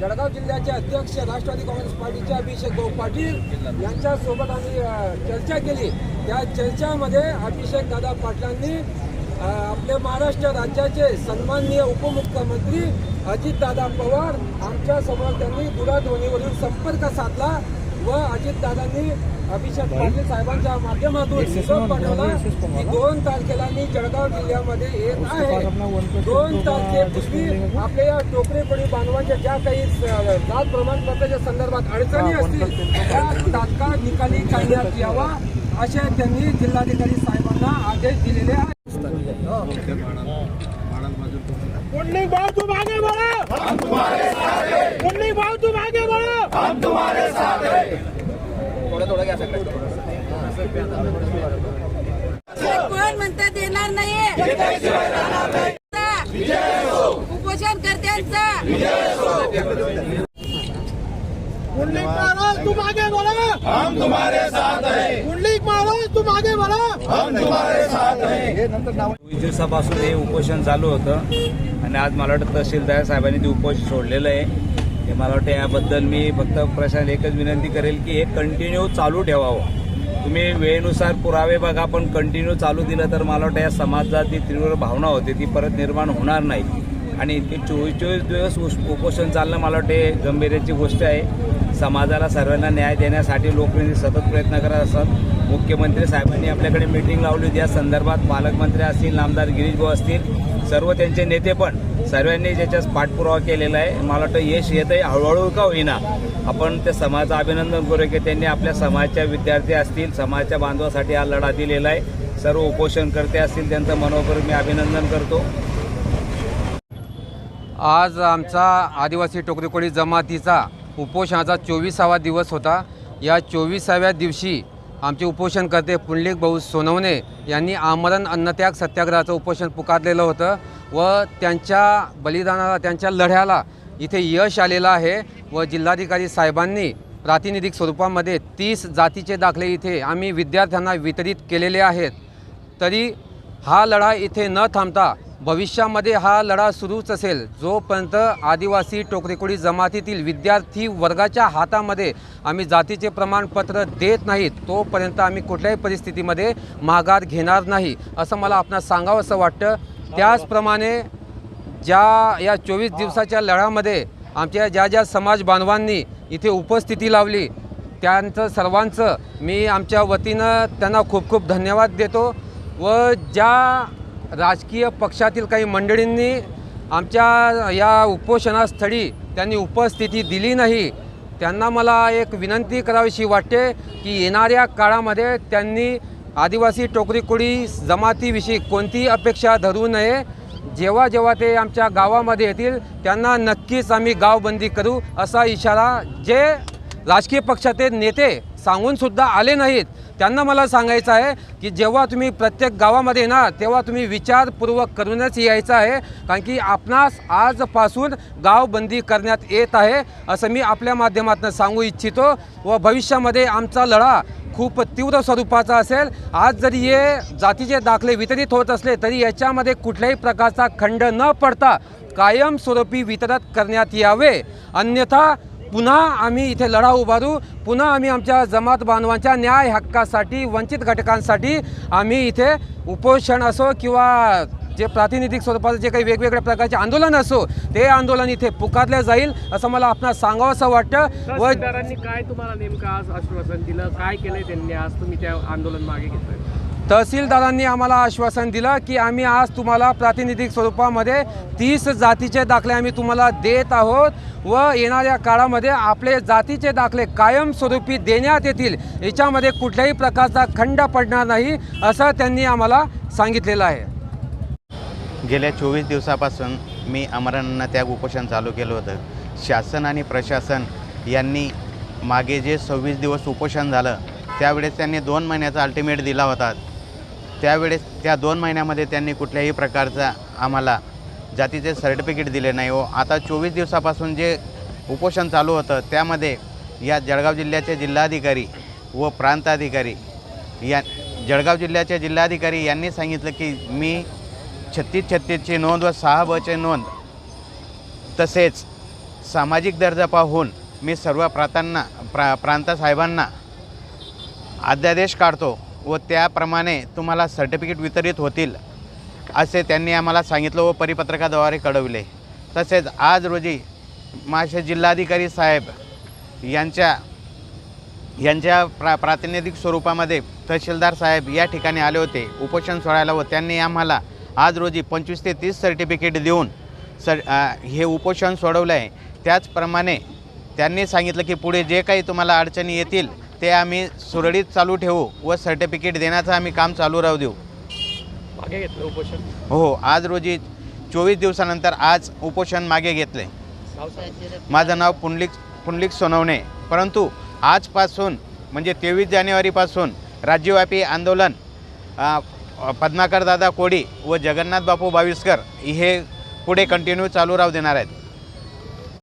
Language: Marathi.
जळगाव जिल्ह्याचे अध्यक्ष राष्ट्रवादी काँग्रेस पार्टीचे अभिषेक भाऊ पाटील यांच्यासोबत आम्ही चर्चा केली. त्या चर्चामध्ये अभिषेक दादा पाटलांनी आपले महाराष्ट्र राज्याचे सन्माननीय उपमुख्यमंत्री अजितदादा पवार आमच्यासमोर त्यांनी दूरध्वनीवरून संपर्क साधला. व अजितदादांनी अभिषेक पाटील साहेबांच्या माध्यमातून निरोप पाठवला. की दोन तारखेला मी जळगाव जिल्ह्यामध्ये येत आहे. दोन तारखेपूर्वी आपल्या या टोकरेपडी बांधवांच्या ज्या काही जात प्रमाणपत्राच्या संदर्भात अडचणी असतील त्या तात्काळ निकाली काढण्यात यावा असे त्यांनी जिल्हाधिकारी साहेबांना आदेश दिलेले आहेत. तुम आगे बढ़ो हम तुम्हारे साथ हैं कोण म्हणतात येणार नाही उपोषण कर्त्यांचा पुण्य महाराज तुम आगे बढ़ो हम तुम्हारे साथ हैं। पुण्य महाराज तुम आगे बढ़ो हम तुम्हारे साथ हैं। वीस दिवसापासून हे उपोषण चालू होतं. आणि आज मला वाटतं तहसीलदार साहेबांनी ते उपोषण सोडलेलं आहे. हे मला वाटतं याबद्दल मी फक्त प्रशासन एकच विनंती करेल की हे कंटिन्यू चालू ठेवावं. तुम्ही वेळेनुसार पुरावे बघा पण कंटिन्यू चालू दिलं तर मला वाटतं या समाजात जी तीव्र भावना होती ती परत निर्माण होणार नाही. आणि ते चोवीस चोवीस दिवस उस- उपोषण चालणं मला वाटते गंभीर्याची गोष्ट आहे. समाजाला सर्वांना न्याय देण्यासाठी लोकप्रतिनिधी सतत प्रयत्न करत असतात. मुख्यमंत्री साहेबांनी आपल्याकडे मीटिंग लावली होती. या संदर्भात पालकमंत्री असतील नामदार गिरीश भाऊ असतील सर्व त्यांचे नेते पण सर्वांनी ज्याच्यास पाठपुरावा केलेला आहे. मला वाटतं यश येत आहे हळूहळू का होईना. आपण त्या समाजाचं अभिनंदन करू की त्यांनी आपल्या समाजच्या विद्यार्थी असतील समाजच्या बांधवासाठी हा लढा दिलेला आहे. सर्व उपोषणकर्ते असतील त्यांचं मनोकर मी अभिनंदन करतो. आज आमचा आदिवासी टोकरीकोळी जमातीचा उपोषणाचा चोवीसावा दिवस होता. या चोवीसाव्या दिवशी आमचे उपोषणकर्ते पुंडलिक भाऊ सोनवणे यांनी आमरण अन्नत्याग सत्याग्रहाचं उपोषण पुकारलेलं होतं व त्यांच्या बलिदानाला त्यांच्या लढ्याला इथे यश आलेलं आहे व जिल्हाधिकारी साहेबांनी प्रातिनिधिक स्वरूपामध्ये तीस जातीचे दाखले इथे आम्ही विद्यार्थ्यांना वितरित केलेले आहेत. तरी हा लढा इथे न थांबता भविष्यामध्ये हा लढा सुरूच असेल जोपर्यंत आदिवासी टोकरेकोळी जमातीतील विद्यार्थी वर्गाच्या हातामध्ये आम्ही जातीचे प्रमाणपत्र देत नाहीत तोपर्यंत आम्ही कुठल्याही परिस्थितीमध्ये माघार घेणार नाही असं मला आपणास सांगावं असं वाटतं. त्याचप्रमाणे ज्या या चोवीस दिवसाच्या लढ्यामध्ये आमच्या ज्या ज्या समाज बांधवांनी इथे उपस्थिती लावली त्यांचं सर्वांचं मी आमच्या वतीनं त्यांना खूप खूप धन्यवाद देतो व ज्या राजकीय पक्षातील काही मंडळींनी आमच्या या उपोषणास्थळी त्यांनी उपस्थिती दिली नाही. त्यांना मला एक विनंती करावीशी वाटते की येणाऱ्या काळामध्ये त्यांनी आदिवासी टोकरीकोळी जमातीविषयी कोणतीही अपेक्षा धरू नये. जेव्हा जेव्हा ते आमच्या गावामध्ये येतील त्यांना नक्कीच आम्ही गावबंदी करू असा इशारा. जे राजकीय पक्षाचे नेते सांगूनसुद्धा आले नाहीत. त्यांना मला सांगायचं आहे की जेव्हा तुम्ही प्रत्येक गावामध्ये येणार तेव्हा तुम्ही विचारपूर्वक करूनच यायचं आहे. कारण की आपणास आजपासून गावबंदी करण्यात येत आहे असं मी आपल्या माध्यमातून सांगू इच्छितो. व भविष्यामध्ये आमचा लढा खूप तीव्र स्वरूपाचा असेल. आज जरी हे जातीचे दाखले वितरित होत असले तरी याच्यामध्ये कुठल्याही प्रकारचा खंड न पडता कायमस्वरूपी वितरित करण्यात यावे. अन्यथा पुन्हा आम्ही इथे लढा उभारू पुन्हा आम्ही आमच्या जमात बांधवांच्या न्याय हक्कासाठी वंचित घटकांसाठी आम्ही इथे उपोषण असो किंवा जे प्रातिनिधिक स्वरूपाचं जे काही वेगवेगळ्या प्रकारचे आंदोलन असो ते आंदोलन इथे पुकारलं जाईल असं मला आपणास सांगावं असं वाटतं. व काय तुम्हाला नेमकं आज आश्वासन दिलं? काय केलंय त्यांनी? आज तुम्ही त्या आंदोलन मागे घेतलं तहसीलदारांनी आम्हाला आश्वासन दिलं की आम्ही आज तुम्हाला प्रातिनिधिक स्वरूपामध्ये तीस जातीचे दाखले आम्ही तुम्हाला देत आहोत व येणाऱ्या काळामध्ये आपले जातीचे दाखले कायमस्वरूपी देण्यात येतील. याच्यामध्ये कुठल्याही प्रकारचा खंड पडणार नाही असं त्यांनी आम्हाला सांगितलेलं आहे. गेल्या चोवीस दिवसापासून मी अमरांना त्याग उपोषण चालू केलं होतं. शासन आणि प्रशासन यांनी मागे जे सव्वीस दिवस उपोषण झालं त्यावेळेस त्यांनी दोन महिन्याचा अल्टिमेट दिला होता. त्यावेळेस त्या दोन महिन्यामध्ये त्यांनी कुठल्याही प्रकारचा आम्हाला जातीचे सर्टिफिकेट दिले नाही व आता चोवीस दिवसापासून जे उपोषण चालू होतं त्यामध्ये या जळगाव जिल्ह्याचे जिल्हाधिकारी व प्रांताधिकारी या जळगाव जिल्ह्याचे जिल्हाधिकारी यांनी सांगितलं की मी छत्तीस छत्तीसची नोंद व सहा बचे नोंद तसेच सामाजिक दर्जा पाहून मी सर्व प्रांतांना प्रा प्रांतसाहेबांना अध्यादेश काढतो. व त्याप्रमाणे तुम्हाला सर्टिफिकेट वितरित होतील असे त्यांनी आम्हाला सांगितलं व परिपत्रकाद्वारे कळविले. तसेच आज रोजी माझे जिल्हाधिकारी साहेब यांच्या यांच्या प्रा प्रातिनिधिक स्वरूपामध्ये तहसीलदार साहेब या ठिकाणी आले होते. उपोषण सोडायला व त्यांनी आम्हाला आज रोजी पंचवीस ते तीस सर्टिफिकेट देऊन सर हे उपोषण सोडवलं आहे त्याचप्रमाणे त्यांनी सांगितलं की पुढे जे काही तुम्हाला अडचणी येतील ते आम्ही सुरळीत चालू ठेवू व सर्टिफिकेट देण्याचं आम्ही काम चालू राहू देऊ. मागे घेतलं उपोषण? हो आज रोजी चोवीस दिवसानंतर आज उपोषण मागे घेतले. माझं नाव पुंडलिक पुंडलिक सोनवणे. परंतु आजपासून म्हणजे तेवीस जानेवारीपासून राज्यव्यापी आंदोलन पद्माकर दादा कोडी व जगन्नाथ बापू बाविस्कर हे पुढे कंटिन्यू चालू राहू देणार आहेत.